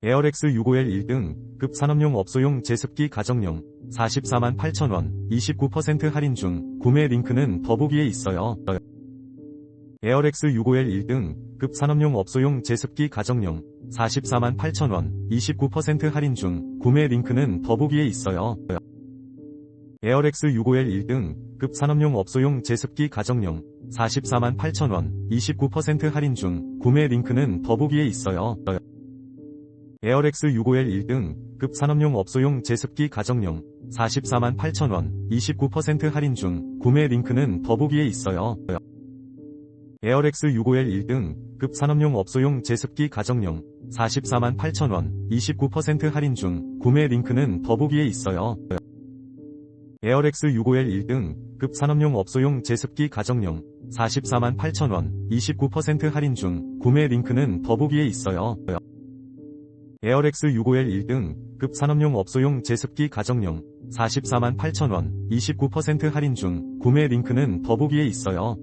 에어렉스 65L 1등, 급 산업용 업소용 제습기 가정용, 44만 8천원, 29% 할인 중, 구매 링크는 더보기에 있어요. 에어렉스 65L 1등, 급 산업용 업소용 제습기 가정용, 44만 8천원, 29% 할인 중, 구매 링크는 더보기에 있어요. 에어렉스 65L 1등, 급 산업용 업소용 제습기 가정용, 44만 8천원, 29% 할인 중, 구매 링크는 더보기에 있어요. 에어렉스 65L 1등, 급 산업용 업소용 제습기 가정용, 44만 8천원, 29% 할인 중, 구매 링크는 더보기에 있어요. 에어렉스 65L 1등, 급 산업용 업소용 제습기 가정용, 44만 8천원, 29% 할인 중, 구매 링크는 더보기에 있어요. 에어렉스 65L 1등, 급 산업용 업소용 제습기 가정용, 44만 8천원, 29% 할인 중, 구매 링크는 더보기에 있어요. 에어렉스 65L 1등, 급 산업용 업소용 제습기 가정용, 44만 8천원, 29% 할인 중, 구매 링크는 더보기에 있어요.